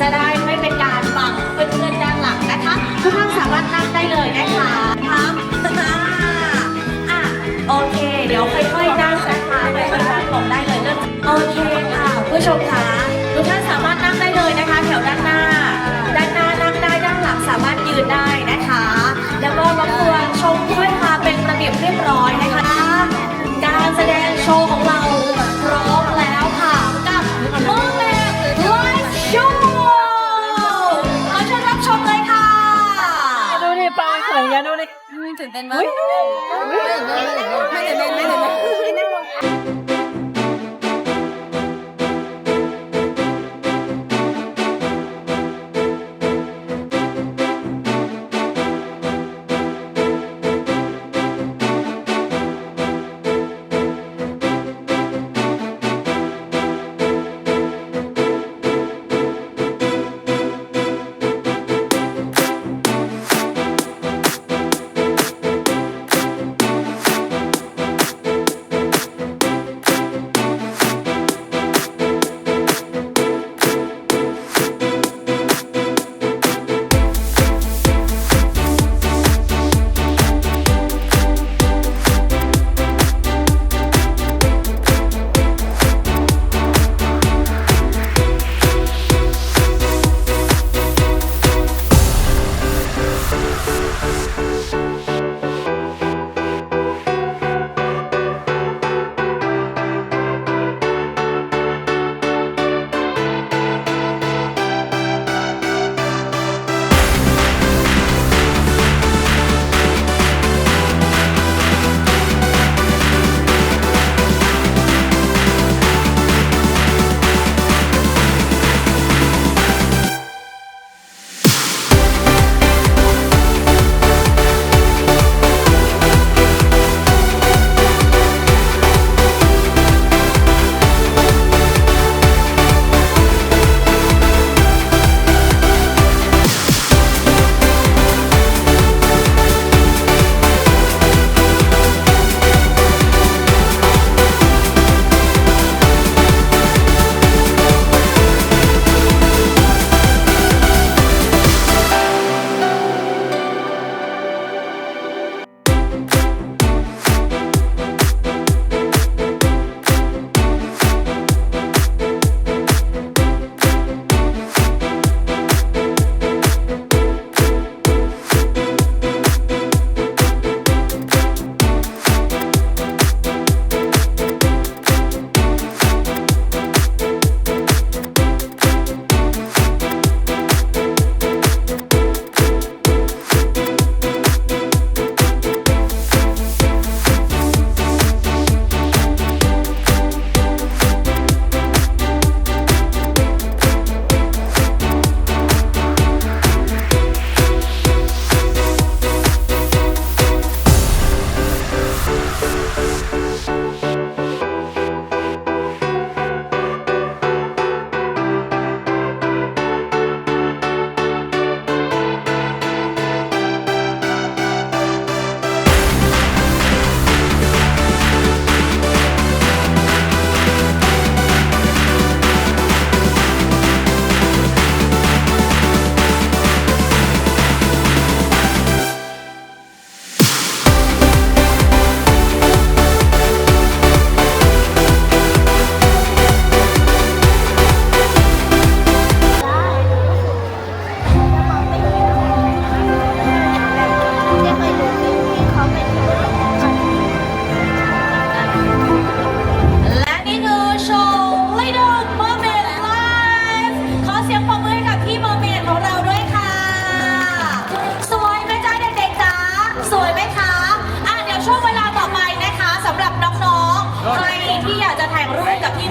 จะได้ไม่เป็นการบังเพื่อนด้านหลังนะคะ ทุกท่านสามารถนั่งได้เลยนะคะครับอะโอเค เดี๋ยวค่อยๆนั่งนะคะค่อยๆนั่งลงได้เลยเริ่มโอเคค่ะ ผู้ชมคะทุกท่านสามารถนั่งได้เลยนะคะ แถวด้านหน้า ด้านหน้านั่งได้ด้านหลังสามารถยืนได้นะคะ แล้วก็รับกวนชมด้วยค่ะเป็นระเบียบเรียบร้อยนะคะ การแสดงโชว์ของเรา เต้นมากไม่ตื่นเต้นไม่ตื่นเต้นไม่ตื่นเต้น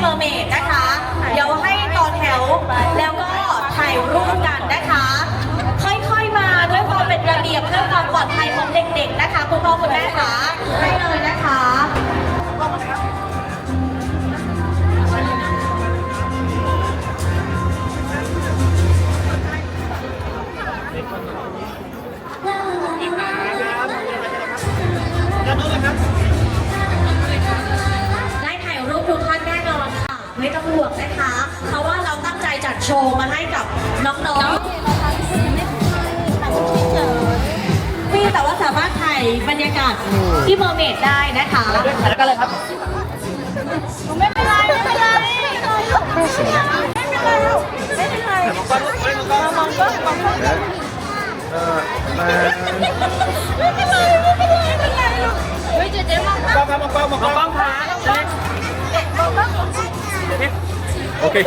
เมอร์เมดนะคะ เดี๋ยวให้ต่อแถวแล้วก็ถ่ายรูปกันนะคะ ค่อยๆมาด้วยความเป็นระเบียบเพื่อความปลอดภัยของเด็กๆนะคะ คุณพ่อคุณแม่คะให้เลยนะคะ ไม่ต้องห่วงนะคะ เพราะว่าเราตั้งใจจัดโชว์มาให้กับน้องๆพี่แต่ว่าสามารถถ่ายบรรยากาศที่เมอร์เมดได้นะคะแล้วก็เลยครับไม่เป็นไรไม่เป็นไรไม่เป็นไรไม่เป็นไรไม่เป็นไรม่เป็นไรมองกล้องมองกล้องมองกล้อไม่เป็นไรไม่เป็นไรไม่เป็นไรลูกครับมองกล้องมองมองล้องกล้องขาเล็กโอ เค